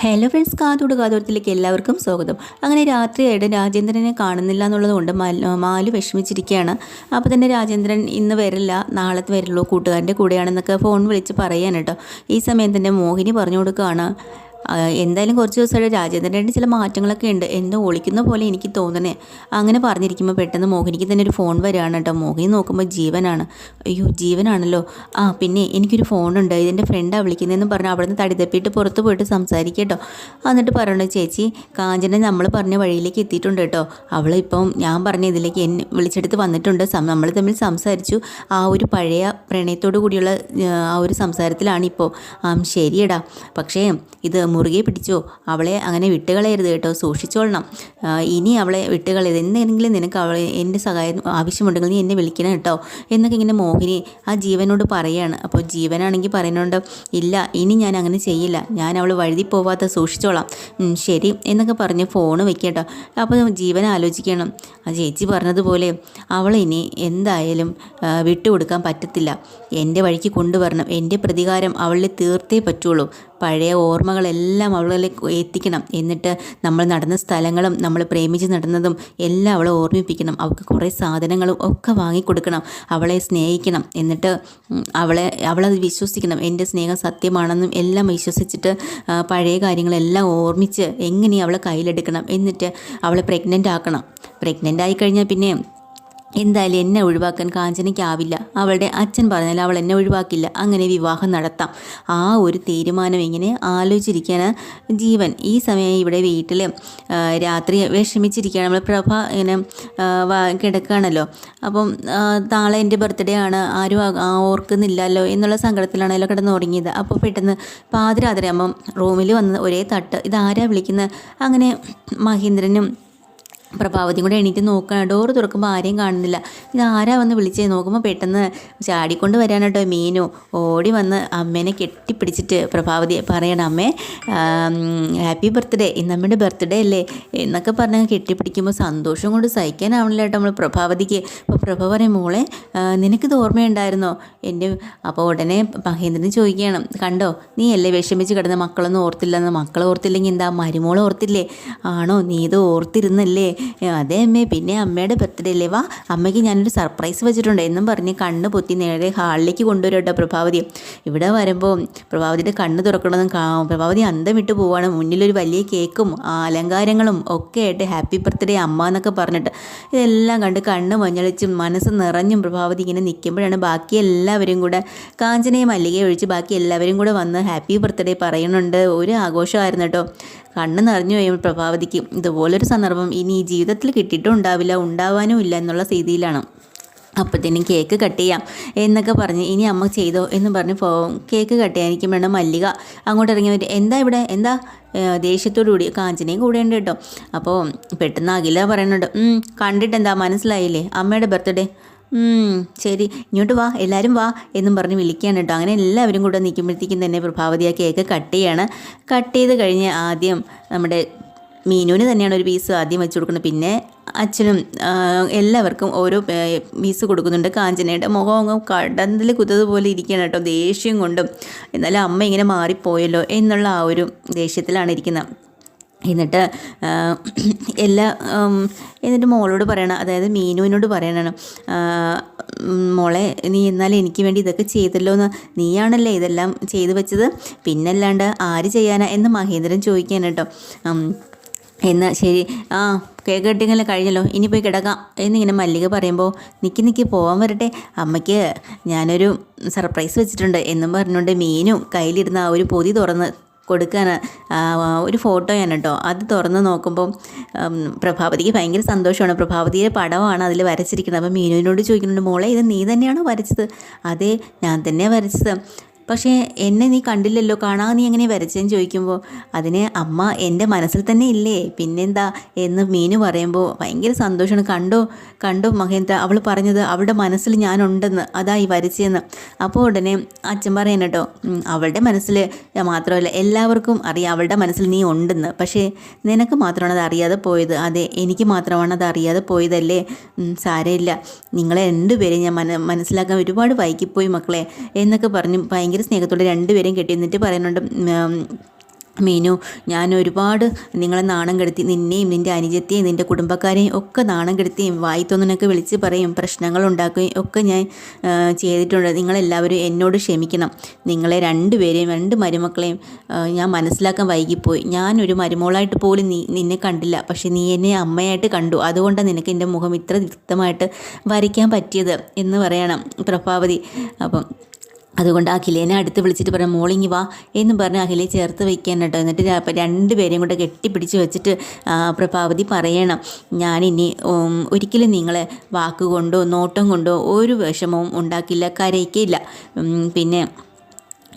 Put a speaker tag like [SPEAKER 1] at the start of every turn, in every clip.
[SPEAKER 1] Hello friends കാതോട് കാതോടത്തിലേക്ക് എല്ലാവർക്കും സ്വാഗതം. അങ്ങനെ രാത്രിയായിട്ട് രാജേന്ദ്രനെ കാണുന്നില്ല എന്നുള്ളത് കൊണ്ട് മാലു വിഷമിച്ചിരിക്കുകയാണ്. അപ്പോൾ തന്നെ രാജേന്ദ്രൻ ഇന്ന് വരില്ല നാളെ വരുള്ളൂ കൂട്ടുകാരന്റെ കൂടെയാണെന്നൊക്കെ ഫോൺ വിളിച്ച് പറയാൻ ഈ സമയം തന്നെ മോഹിനി പറഞ്ഞു കൊടുക്കുകയാണ്. എന്തായാലും കുറച്ച് ദിവസമായിട്ട് രാജേന്ദ്രന്റെ ചില മാറ്റങ്ങളൊക്കെ ഉണ്ട്. എന്തോ ഒളിക്കുന്ന പോലെ എനിക്ക് തോന്നണേ. അങ്ങനെ പറഞ്ഞിരിക്കുമ്പോൾ പെട്ടെന്ന് മോഹിനിക്ക് തന്നെ ഒരു ഫോൺ വരികയാണ് കേട്ടോ. മോഹിനി നോക്കുമ്പോൾ ജീവനാണ്. അയ്യോ ജീവനാണല്ലോ. ആ പിന്നെ എനിക്കൊരു ഫോണുണ്ട് ഇതിന്റെ ഫ്രണ്ടാണ് വിളിക്കുന്നതെന്ന് പറഞ്ഞാൽ അവിടെ നിന്ന് തടി തപ്പിയിട്ട് പുറത്ത് പോയിട്ട് സംസാരിക്കുക കേട്ടോ. എന്നിട്ട് പറയണോ ചേച്ചി കാഞ്ചന നമ്മൾ പറഞ്ഞ വഴിയിലേക്ക് എത്തിയിട്ടുണ്ട് കേട്ടോ. അവളിപ്പം ഞാൻ പറഞ്ഞ ഇതിലേക്ക് എന്നെ വിളിച്ചെടുത്ത് വന്നിട്ടുണ്ട്. നമ്മൾ തമ്മിൽ സംസാരിച്ചു. ആ ഒരു പഴയ പ്രണയത്തോടു കൂടിയുള്ള ആ, ഒരു സംസാരത്തിലാണ് ഇപ്പോൾ ശരിയടാ. പക്ഷേ ഇത് മുറുകെ പിടിച്ചോ അവളെ അങ്ങനെ വിട്ടുകളയരുത് കേട്ടോ സൂക്ഷിച്ചോളണം. ഇനി അവളെ വിട്ടുകളയരുത്. എന്തെങ്കിലും നിനക്ക് അവളെ എന്റെ സഹായം ആവശ്യമുണ്ടെങ്കിൽ നീ എന്നെ വിളിക്കണം കേട്ടോ എന്നൊക്കെ ഇങ്ങനെ മോഹിനി ആ ജീവനോട് പറയുകയാണ് അപ്പോൾ ജീവനാണെങ്കിൽ പറയുന്നുണ്ട് ഇല്ല ഇനി ഞാൻ അങ്ങനെ ചെയ്യില്ല. ഞാൻ അവൾ വഴുതി പോവാത്ത സൂക്ഷിച്ചോളാം. ശരി എന്നൊക്കെ പറഞ്ഞ് ഫോൺ വെക്കട്ടോ അപ്പോൾ ജീവൻ ആലോചിക്കണം. ആ ചേച്ചി പറഞ്ഞതുപോലെ അവളിനി എന്തായാലും ആ, വിട്ടുകൊടുക്കാൻ പറ്റത്തില്ല. എന്റെ വഴിക്ക് കൊണ്ടുവരണം. എന്റെ പ്രതികാരം അവളിൽ തീർത്തേ പറ്റുള്ളൂ. പഴയ ഓർമ്മകളെല്ലാം അവളിലേക്ക് എത്തിക്കണം. എന്നിട്ട് നമ്മൾ നടന്ന സ്ഥലങ്ങളും നമ്മൾ പ്രേമിച്ച് നടന്നതും എല്ലാം അവളെ ഓർമ്മിപ്പിക്കണം. അവൾക്ക് കുറേ സാധനങ്ങളും ഒക്കെ വാങ്ങിക്കൊടുക്കണം. അവളെ സ്നേഹിക്കണം. എന്നിട്ട് അവളെ അവളത് വിശ്വസിക്കണം. എന്റെ സ്നേഹം സത്യമാണെന്നും എല്ലാം വിശ്വസിച്ചിട്ട് പഴയ കാര്യങ്ങളെല്ലാം ഓർമ്മിച്ച് എങ്ങനെ അവളെ കയ്യിലെടുക്കണം. എന്നിട്ട് അവളെ പ്രഗ്നന്റ് ആക്കണം. പ്രഗ്നന്റ് ആയി കഴിഞ്ഞാൽ പിന്നെ എന്തായാലും എന്നെ ഒഴിവാക്കാൻ കാഞ്ചനയ്ക്കാവില്ല. അവളുടെ അച്ഛൻ പറഞ്ഞാൽ അവൾ എന്നെ ഒഴിവാക്കില്ല. അങ്ങനെ വിവാഹം നടത്താം. ആ ഒരു തീരുമാനം ഇങ്ങനെ ആലോചിച്ചിരിക്കാൻ ജീവൻ. ഈ സമയം ഇവിടെ വീട്ടിൽ രാത്രി വിഷമിച്ചിരിക്കുകയാണ് നമ്മൾ പ്രഭ ഇങ്ങനെ കിടക്കുകയാണല്ലോ. അപ്പം നാളെ എന്റെ ബർത്ത്ഡേ ആണ്. ആരും ഓർക്കുന്നില്ലല്ലോ എന്നുള്ള സങ്കടത്തിലാണല്ലോ കിടന്ന് ഉറങ്ങിയത്. അപ്പോൾ പെട്ടെന്ന് പാതിരാതിരാകുമ്പം റൂമിൽ വന്ന് ഒരേ തട്ട് ഇതാരാ വിളിക്കുന്നത് അങ്ങനെ മഹേന്ദ്രനും പ്രഭാവതിയും കൂടെ എണീറ്റ് നോക്കണം ഡോറ് തുറക്കുമ്പോൾ ആരെയും കാണുന്നില്ല. ഇത് ആരാ വന്ന് വിളിച്ചേ? നോക്കുമ്പോൾ പെട്ടെന്ന് ചാടിക്കൊണ്ട് വരാൻ കേട്ടോ മീനു. ഓടി വന്ന് അമ്മേനെ കെട്ടിപ്പിടിച്ചിട്ട് പ്രഭാവതി പറയണം അമ്മേ ഹാപ്പി ബർത്ത്ഡേ. ഇന്ന് അമ്മയുടെ ബർത്ത്ഡേ അല്ലേ? എന്നൊക്കെ പറഞ്ഞ് കെട്ടിപ്പിടിക്കുമ്പോൾ സന്തോഷം കൊണ്ട് സഹിക്കാനാവണില്ല കേട്ടോ നമ്മൾ പ്രഭാവതിക്ക്. അപ്പോൾ പ്രഭ പറയും മോളെ നിനക്കിത് ഓർമ്മയുണ്ടായിരുന്നോ? എന്റെ അപ്പോൾ ഉടനെ മഹേന്ദ്രൻ ചോദിക്കുകയാണ് കണ്ടോ നീ അല്ലേ വിഷമിച്ച് കിടന്ന മക്കളൊന്നും ഓർത്തില്ലെന്ന്? മക്കളെ ഓർത്തില്ലെങ്കിൽ എന്താ? മരുമോളെ ഓർത്തില്ലേ? ആണോ നീ ഇത് ഓർത്തിരുന്നല്ലേ? അതെ അമ്മേ. പിന്നെ അമ്മയുടെ ബർത്ത്ഡേ അല്ലേ വാ. അമ്മയ്ക്ക് ഞാനൊരു സർപ്രൈസ് വെച്ചിട്ടുണ്ട്. എന്നും പറഞ്ഞ് കണ്ണ് പൊത്തി നേരെ ഹാളിലേക്ക് കൊണ്ടുവരും പ്രഭാവതി. ഇവിടെ വരുമ്പോൾ പ്രഭാവതിയുടെ കണ്ണ് തുറക്കണമെന്നും പ്രഭാവതി അന്തം വിട്ട് പോവാണ്. മുന്നിലൊരു വലിയ കേക്കും അലങ്കാരങ്ങളും ഒക്കെ ആയിട്ട് ഹാപ്പി ബർത്ത്ഡേ അമ്മ എന്നൊക്കെ പറഞ്ഞിട്ട്. ഇതെല്ലാം കണ്ട് കണ്ണ് മഞ്ഞളിച്ചും മനസ്സ് നിറഞ്ഞും പ്രഭാവതി ഇങ്ങനെ നിൽക്കുമ്പോഴാണ് ബാക്കി എല്ലാവരും കൂടെ കാഞ്ചനയും മല്ലികയും ഒഴിച്ച് ബാക്കി എല്ലാവരും കൂടെ വന്ന് ഹാപ്പി ബർത്ത്ഡേ പറയുന്നുണ്ട്. ഒരു ആഘോഷമായിരുന്നു കേട്ടോ. കണ്ണ് നിറഞ്ഞു കഴിയുമ്പോൾ പ്രഭാവതിക്ക്. ഇതുപോലൊരു സന്ദർഭം ഇനി ജീവിതത്തിൽ കിട്ടിയിട്ടും ഉണ്ടാവില്ല ഉണ്ടാവാനും ഇല്ല എന്നുള്ള സ്ഥിതിയിലാണ് അപ്പോഴത്തേനും കേക്ക് കട്ട് ചെയ്യാം എന്നൊക്കെ പറഞ്ഞ് ഇനി അമ്മ ചെയ്തോ? എന്ന് പറഞ്ഞ് പോ കേക്ക് കട്ട് ചെയ്യാൻ എനിക്ക് വേണം മല്ലിക അങ്ങോട്ട് ഇറങ്ങി വരും എന്താ ഇവിടെ? എന്താ? ദേഷ്യത്തോടു കൂടി കാഞ്ചനയും കൂടെ ഉണ്ട് കേട്ടോ. അപ്പോൾ പെട്ടെന്ന് അഖില പറയുന്നുണ്ട് "ഉം, കണ്ടിട്ട് എന്താ മനസ്സിലായില്ലേ? അമ്മയുടെ ബർത്ത്ഡേ. ശരി. ഇങ്ങോട്ട് വാ എല്ലാവരും വാ എന്നും പറഞ്ഞ് വിളിക്കുകയാണ് കേട്ടോ. അങ്ങനെ എല്ലാവരും കൂടെ നിൽക്കുമ്പോഴത്തേക്കും തന്നെ പ്രഭാവതി ആ കേക്ക് കട്ട് ചെയ്യാണ്. കട്ട് ചെയ്ത് കഴിഞ്ഞ് ആദ്യം നമ്മുടെ മീനുവിന് തന്നെയാണ് ഒരു പീസ് ആദ്യം വെച്ച് കൊടുക്കുന്നത്. പിന്നെ അച്ഛനും എല്ലാവർക്കും ഓരോ പീസ് കൊടുക്കുന്നുണ്ട്. കാഞ്ചനയുടെ മുഖം കടന്തിൽ കുത്തതുപോലെ ഇരിക്കുകയാണ് കേട്ടോ. ദേഷ്യം കൊണ്ടും എന്നാലും അമ്മ ഇങ്ങനെ മാറിപ്പോയല്ലോ എന്നുള്ള ആ ഒരു ദേഷ്യത്തിലാണ് ഇരിക്കുന്നത്. എന്നിട്ട് എല്ലാ എന്നിട്ട് മോളോട് പറയണം. അതായത് മീനുവിനോട് പറയണം. മോളെ നീ എന്നാൽ എനിക്ക് വേണ്ടി ഇതൊക്കെ ചെയ്തല്ലോ എന്ന്. നീയാണല്ലേ ഇതെല്ലാം ചെയ്തു വെച്ചത്? പിന്നല്ലാണ്ട് ആര് ചെയ്യാനാ എന്ന് മഹേന്ദ്രൻ ചോദിക്കാൻ കേട്ടോ. എന്ന് ശരി. ആ കേക്ക് കട്ടിങ്ങെല്ലാം കഴിഞ്ഞല്ലോ. ഇനി പോയി കിടക്കാം. എന്നിങ്ങനെ മല്ലിക പറയുമ്പോൾ നിക്കി നിക്കി പോകാൻ വരട്ടെ. അമ്മയ്ക്ക് ഞാനൊരു സർപ്രൈസ് വെച്ചിട്ടുണ്ട്. എന്നും പറഞ്ഞുകൊണ്ട് മീനും കയ്യിലിരുന്ന ആ ഒരു പൊതി തുറന്ന് കൊടുക്കാൻ ഒരു ഫോട്ടോയാണ് കേട്ടോ അത് തുറന്ന് നോക്കുമ്പോൾ പ്രഭാവതിക്ക് ഭയങ്കര സന്തോഷമാണ്. പ്രഭാവതിയുടെ പടമാണ് അതിൽ വരച്ചിരിക്കുന്നത്. അപ്പോൾ മീനുവിനോട് ചോദിക്കുന്നുണ്ട് മോളെ ഇത് നീ തന്നെയാണോ വരച്ചത്? അതെ ഞാൻ തന്നെയാണ് വരച്ചത്. പക്ഷേ എന്നെ നീ കണ്ടില്ലല്ലോ കാണാൻ നീ എങ്ങനെ വരച്ചെന്ന് ചോദിക്കുമ്പോൾ അതിന് അമ്മ എന്റെ മനസ്സിൽ തന്നെ ഇല്ലേ പിന്നെന്താ എന്ന് മീനു പറയുമ്പോൾ ഭയങ്കര സന്തോഷമാണ്. കണ്ടോ കണ്ടോ മഹേന്ദ്ര അവൾ പറഞ്ഞത് അവളുടെ മനസ്സിൽ ഞാനുണ്ടെന്ന് അതാ ഈ വരച്ചതെന്ന് അപ്പോൾ ഉടനെ അച്ഛൻ പറയണം കേട്ടോ അവളുടെ മനസ്സിൽ മാത്രമല്ല എല്ലാവർക്കും അറിയാം അവളുടെ മനസ്സിൽ നീ ഉണ്ടെന്ന്. പക്ഷേ നിനക്ക് മാത്രമാണ് അത് അറിയാതെ പോയത്. അതെ എനിക്ക് മാത്രമാണ് അത് അറിയാതെ പോയതല്ലേ? സാരമില്ല. നിങ്ങളെ രണ്ടുപേരെയും ഞാൻ മന മനസ്സിലാക്കാൻ ഒരുപാട് വൈകിപ്പോയി മക്കളെ എന്നൊക്കെ പറഞ്ഞു ഭയങ്കര സ്നേഹത്തോടെ രണ്ടുപേരെയും കെട്ടി എന്നിട്ട് പറയുന്നുണ്ട് മീനു ഞാൻ ഒരുപാട് നിങ്ങളെ നാണം കെടുത്തി നിന്നെയും നിന്റെ അനുജത്തെയും നിന്റെ കുടുംബക്കാരെയും ഒക്കെ നാണം കെടുത്തിയും വായിത്തൊന്നിനൊക്കെ വിളിച്ച് പറയും പ്രശ്നങ്ങൾ ഉണ്ടാക്കുകയും ഒക്കെ ഞാൻ ചെയ്തിട്ടുണ്ട്. നിങ്ങളെല്ലാവരും എന്നോട് ക്ഷമിക്കണം. നിങ്ങളെ രണ്ടുപേരെയും രണ്ട് മരുമക്കളെയും ഞാൻ മനസ്സിലാക്കാൻ വൈകിപ്പോയി. ഞാനൊരു മരുമോളായിട്ട് പോലും നീ നിന്നെ കണ്ടില്ല. പക്ഷേ നീ എന്നെ അമ്മയായിട്ട് കണ്ടു. അതുകൊണ്ടാണ് നിനക്ക് എന്റെ മുഖം ഇത്ര വ്യക്തമായിട്ട് വരയ്ക്കാൻ പറ്റിയത് എന്ന് പറയണം പ്രഭാവതി. അപ്പം അതുകൊണ്ട് അഖിലേനെ അടുത്ത് വിളിച്ചിട്ട് പറഞ്ഞു മോളിങ്ങി വാ എന്ന് പറഞ്ഞ് അഖിലെ ചേർത്ത് വയ്ക്കാൻ കേട്ടോ. എന്നിട്ട് അപ്പം രണ്ടുപേരെയും കൂടെ കെട്ടിപ്പിടിച്ച് വെച്ചിട്ട് പ്രഭാവതി പറയണം ഞാനിനി ഒരിക്കലും നിങ്ങളെ വാക്കുകൊണ്ടോ നോട്ടം കൊണ്ടോ ഒരു വിഷമവും ഉണ്ടാക്കില്ല കരയിക്കില്ല. പിന്നെ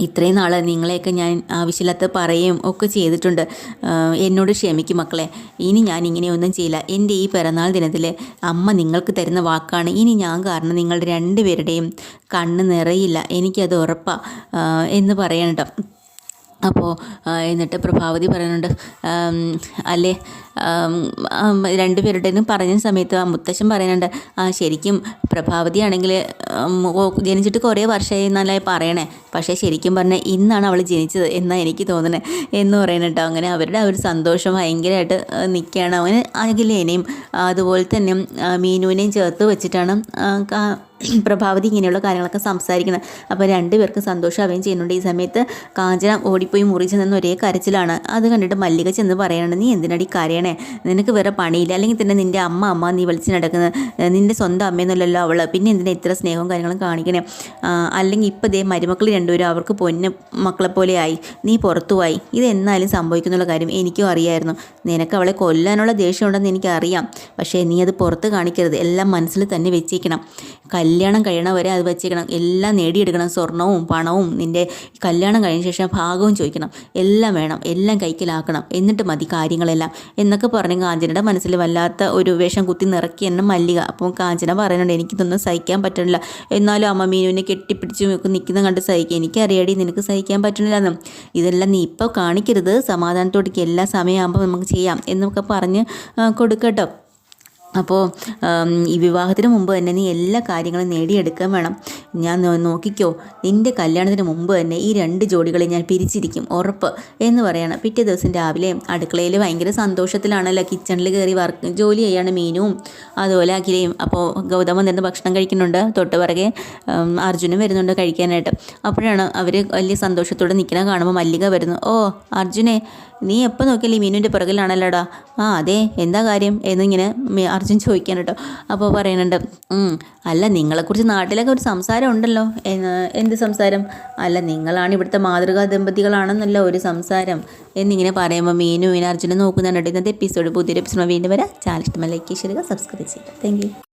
[SPEAKER 1] ഇത്രയും നാൾ നിങ്ങളെയൊക്കെ ഞാൻ ആവശ്യമില്ലാത്ത പറയുകയും ഒക്കെ ചെയ്തിട്ടുണ്ട്. എന്നോട് ക്ഷമിക്കും മക്കളെ. ഇനി ഞാൻ ഇങ്ങനെയൊന്നും ചെയ്യില്ല. എന്റെ ഈ പിറന്നാൾ ദിനത്തിൽ അമ്മ നിങ്ങൾക്ക് തരുന്ന വാക്കാണ്. ഇനി ഞാൻ കാരണം നിങ്ങളുടെ രണ്ടുപേരുടെയും കണ്ണ് നിറയില്ല. എനിക്കത് ഉറപ്പാണ് എന്ന് പറയണം കേട്ടോ അപ്പോൾ എന്നിട്ട് പ്രഭാവതി പറയുന്നുണ്ട് അല്ലേ? രണ്ടുപേരുടേതും പറഞ്ഞ സമയത്ത് ആ മുത്തശ്ശൻ പറയുന്നുണ്ട് ആ ശരിക്കും പ്രഭാവതി ആണെങ്കിൽ ജനിച്ചിട്ട് കുറേ വർഷമായി എന്നല്ലേ പറയണേ. പക്ഷേ ശരിക്കും പറഞ്ഞാൽ ഇന്നാണ് അവൾ ജനിച്ചത് എന്നാണ് എനിക്ക് തോന്നുന്നത് എന്ന് പറയുന്നുണ്ടോ അങ്ങനെ അവരുടെ ആ ഒരു സന്തോഷം ഭയങ്കരമായിട്ട് നിൽക്കുകയാണ്. അവന് അഖിലേനെയും അതുപോലെ തന്നെ മീനുവിനെയും ചേർത്ത് വെച്ചിട്ടാണ് പ്രഭാവതി ഇങ്ങനെയുള്ള കാര്യങ്ങളൊക്കെ സംസാരിക്കുന്നത്. അപ്പോൾ രണ്ടുപേർക്കും സന്തോഷം അവയും ചെയ്യുന്നുണ്ട്. ഈ സമയത്ത് കാഞ്ചന ഓടിപ്പോയി മുറിച്ച് നിന്ന് ഒരേ കരച്ചിലാണ്. അത് കണ്ടിട്ട് മല്ലിക ചെന്ന് പറയണം നീ എന്തിനടി കരയണേ? നിനക്ക് വേറെ പണിയില്ല. അല്ലെങ്കിൽ തന്നെ നിന്റെ അമ്മ അമ്മ നീ വിളിച്ച് നടക്കുന്നത് നിന്റെ സ്വന്തം അമ്മയെന്നല്ലല്ലോ അവൾ പിന്നെ എന്തിനാ ഇത്ര സ്നേഹവും കാര്യങ്ങളും കാണിക്കണേ? അല്ലെങ്കിൽ ഇപ്പോൾ ദേ മരുമക്കൾ രണ്ടുപേരും അവർക്ക് പൊന്ന് മക്കളെ പോലെ ആയി. നീ പുറത്തു പോയി. ഇത് എന്നാലും സംഭവിക്കുന്നുള്ള കാര്യം എനിക്കും അറിയായിരുന്നു. നിനക്ക് അവളെ കൊല്ലാനുള്ള ദേഷ്യമുണ്ടെന്ന് എനിക്കറിയാം. പക്ഷേ നീ അത് പുറത്ത് കാണിക്കരുത്. എല്ലാം മനസ്സിൽ തന്നെ വെച്ചേക്കണം കല്യാണം കഴിയണ വരെ അത് വെച്ചേക്കണം. എല്ലാം നേടിയെടുക്കണം. സ്വർണവും പണവും നിന്റെ കല്യാണം കഴിഞ്ഞ ശേഷം ഭാഗവും ചോദിക്കണം. എല്ലാം വേണം. എല്ലാം കൈക്കലാക്കണം. എന്നിട്ട് മതി കാര്യങ്ങളെല്ലാം. എന്നൊക്കെ പറഞ്ഞ് കാഞ്ചനയുടെ മനസ്സിൽ വല്ലാത്ത ഒരു വേഷം കുത്തി നിറക്കി എന്നെ മല്ലിക. അപ്പോൾ കാഞ്ചന പറയുന്നുണ്ട് എനിക്കിതൊന്നും സഹിക്കാൻ പറ്റണില്ല. എന്നാലും അമ്മ മീനുവിനെ കെട്ടിപ്പിടിച്ച് നിൽക്കുന്ന കണ്ട് സഹിക്കുക എനിക്കറിയാടി നിനക്ക് സഹിക്കാൻ പറ്റണില്ലെന്നും. ഇതെല്ലാം നീ ഇപ്പോൾ കാണിക്കരുത്. സമാധാനത്തോടേക്ക് എല്ലാ സമയമാകുമ്പോൾ നമുക്ക് ചെയ്യാം. എന്നൊക്കെ പറഞ്ഞ് കൊടുക്കട്ടോ. അപ്പോൾ ഈ വിവാഹത്തിന് മുമ്പ് തന്നെ നീ എല്ലാ കാര്യങ്ങളും നേടിയെടുക്കാൻ വേണം. ഞാൻ നോക്കിക്കോ നിന്റെ കല്യാണത്തിന് മുമ്പ് തന്നെ ഈ രണ്ട് ജോഡികളെ ഞാൻ പിരിച്ചിരിക്കും ഉറപ്പ് എന്ന് പറയണം. പിറ്റേ ദിവസം രാവിലെ അടുക്കളയിൽ ഭയങ്കര സന്തോഷത്തിലാണല്ലോ. കിച്ചണിൽ കയറി വർക്ക് ജോലി ചെയ്യാണ് മീനും അതുപോലെ അഖിലയും. അപ്പോൾ ഗൗതമൻ തന്നെ ഭക്ഷണം കഴിക്കുന്നുണ്ട്. തൊട്ട് പിറകെ അർജുനും വരുന്നുണ്ട് കഴിക്കാനായിട്ട്. അപ്പോഴാണ് അവർ വലിയ സന്തോഷത്തോടെ നിൽക്കുന്ന കാണുമ്പോൾ മല്ലിക വരുന്നു. ഓ അർജുനെ നീ എപ്പോൾ നോക്കിയാലും മീനുവിന്റെ പുറകിലാണല്ലോടാ. ആ അതെ എന്താ കാര്യം? എന്നിങ്ങനെ അർജുൻ ചോദിക്കാൻ കേട്ടോ അപ്പോൾ പറയുന്നുണ്ട് അല്ല നിങ്ങളെക്കുറിച്ച് നാട്ടിലൊക്കെ ഒരു സംസാരം ഉണ്ടല്ലോ. എന്ത് സംസാരം? അല്ല നിങ്ങളാണ് ഇവിടുത്തെ മാതൃകാ ദമ്പതികളാണെന്നല്ല ഒരു സംസാരം. എന്നിങ്ങനെ പറയുമ്പോൾ മീനു മീന അർജുനെ നോക്കുന്നുണ്ട്. ഇന്നത്തെ എപ്പിസോഡ് പുതിയൊരു എപ്പിസോഡ് വീണ്ടും വരാം. ചാനൽ ഇഷ്ടമല്ല ലൈക്ക് ചെയ്യുക സബ്സ്ക്രൈബ് ചെയ്യുക. താങ്ക്